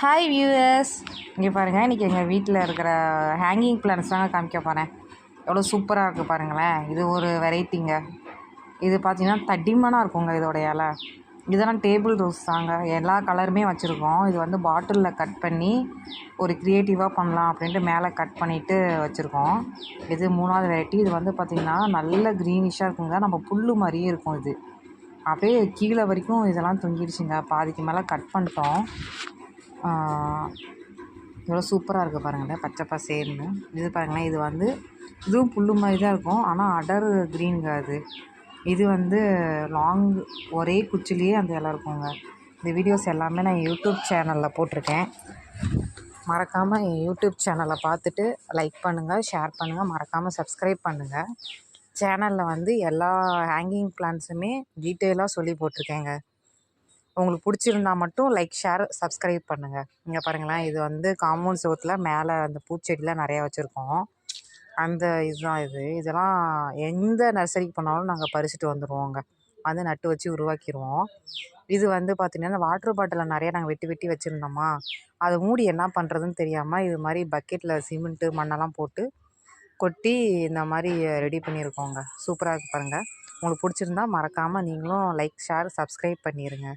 Hi viewers இங்கே பாருங்கள் இன்றைக்கி எங்கள் வீட்டில் இருக்கிற ஹேங்கிங் பிளான்ஸ் தாங்க காமிக்க போகிறேன் எவ்வளோ சூப்பராக இருக்குது பாருங்களேன். இது ஒரு வெரைட்டிங்க இது பார்த்திங்கன்னா தடிமனாக இருக்குங்க இதோட இலை. இதெல்லாம் டேபிள் ரோஸ் தாங்க. எல்லா கலருமே வச்சுருக்கோம். இது வந்து பாட்டிலில் கட் பண்ணி ஒரு க்ரியேட்டிவாக பண்ணலாம் அப்படின்ட்டு மேலே கட் பண்ணிவிட்டு வச்சுருக்கோம். இது மூணாவது வெரைட்டி இது வந்து பார்த்திங்கன்னா நல்ல க்ரீனிஷாக இருக்குங்க. நம்ம புல் மாதிரியே இருக்கும் இது. அப்படியே கீழே வரைக்கும் இதெல்லாம் தொங்கிடுச்சுங்க. பாதிக்கு மேலே கட் பண்ணிட்டோம். எவ்வளோ சூப்பராக இருக்குது பாருங்களேன் பச்சை பசேல்னு. இது பாருங்களேன் இது வந்து இதுவும் புல்லு மாதிரி தான் இருக்கும் ஆனால் அடர் க்ரீனுங்க அது. இது வந்து லாங் ஒரே குச்சிலேயே அந்த இலை இருக்குங்க. இந்த வீடியோஸ் எல்லாமே நான் யூடியூப் சேனலில் போட்டிருக்கேன். மறக்காமல் என் யூடியூப் சேனலை பார்த்துட்டு லைக் பண்ணுங்கள் ஷேர் பண்ணுங்கள் மறக்காமல் சப்ஸ்கிரைப் பண்ணுங்கள் சேனலில் வந்து எல்லா ஹேங்கிங் பிளான்ஸுமே டீட்டெயிலாக சொல்லி போட்டிருக்கேங்க. உங்களுக்கு பிடிச்சிருந்தா மட்டும் லைக் ஷேர் சப்ஸ்கிரைப் பண்ணுங்கள் இங்கே பாருங்களேன் இது வந்து காம்பவுண்ட் சுவத்தில் மேலே அந்த பூச்செடிலாம் நிறையா வச்சுருக்கோம். அந்த இதுதான் இது. இதெல்லாம் எந்த நர்சரிக்கு போனாலும் நாங்கள் பறிச்சுட்டு வந்துடுவோங்க வந்து நட்டு வச்சு உருவாக்கிடுவோம் இது வந்து பார்த்திங்கன்னா இந்த வாட்ரு பாட்டிலில் நிறையா நாங்கள் வெட்டி வெட்டி வச்சுருந்தோமா அதை மூடி என்ன பண்ணுறதுன்னு தெரியாமல் இது மாதிரி பக்கெட்டில் சிமெண்ட்டு மண்ணெல்லாம் போட்டு கொட்டி இந்த மாதிரி ரெடி பண்ணியிருக்கோங்க சூப்பராக இருக்குது பாருங்கள் உங்களுக்கு பிடிச்சிருந்தா மறக்காமல் நீங்களும் லைக் ஷேர் சப்ஸ்கிரைப் பண்ணிடுங்க